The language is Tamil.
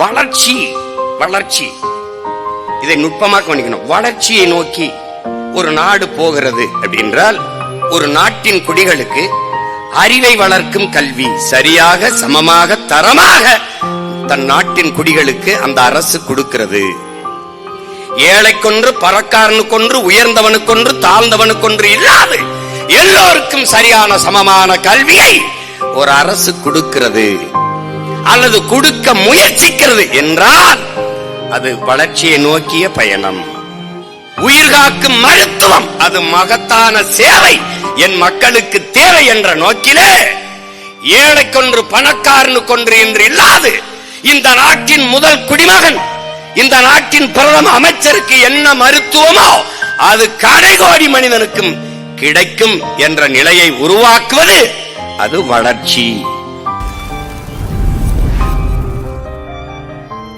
வளர்ச்சி வளர்ச்சி. இதை நுட்பமாக கவனிக்கணும் வளர்ச்சியை நோக்கி ஒரு நாடு போகிறது அப்படின்றால் ஒரு நாட்டின் குடிகளுக்கு அறிவை வளர்க்கும் கல்வி சரியாக சமமாக தரமாக தன் நாட்டின் குடிகளுக்கு அந்த அரசு கொடுக்கிறது. ஏழைக்கொன்று பறக்காரனுக்கொன்று உயர்ந்தவனுக்கொன்று தாழ்ந்தவனுக்கொன்று இல்லாது எல்லோருக்கும் சரியான சமமான கல்வியை ஒரு அரசு கொடுக்கிறது. அல்லது கொடுக்க முயற்சிக்கிறது என்றால் அது வளர்ச்சியை நோக்கிய பயணம். உயிர்காக்கும் மருத்துவம் அது மகத்தான சேவை. என் மக்களுக்கு தேவை என்ற நோக்கிலே ஏழைக்கொன்று பணக்காரனுக்கொன்று என்று இல்லாது இந்த நாட்டின் முதல் குடிமகன் இந்த நாட்டின் பிரதம அமைச்சருக்கு என்ன மருத்துவமோ அது கடைகோடி மனிதனுக்கும் கிடைக்கும் என்ற நிலையை உருவாக்குவது அது வளர்ச்சி.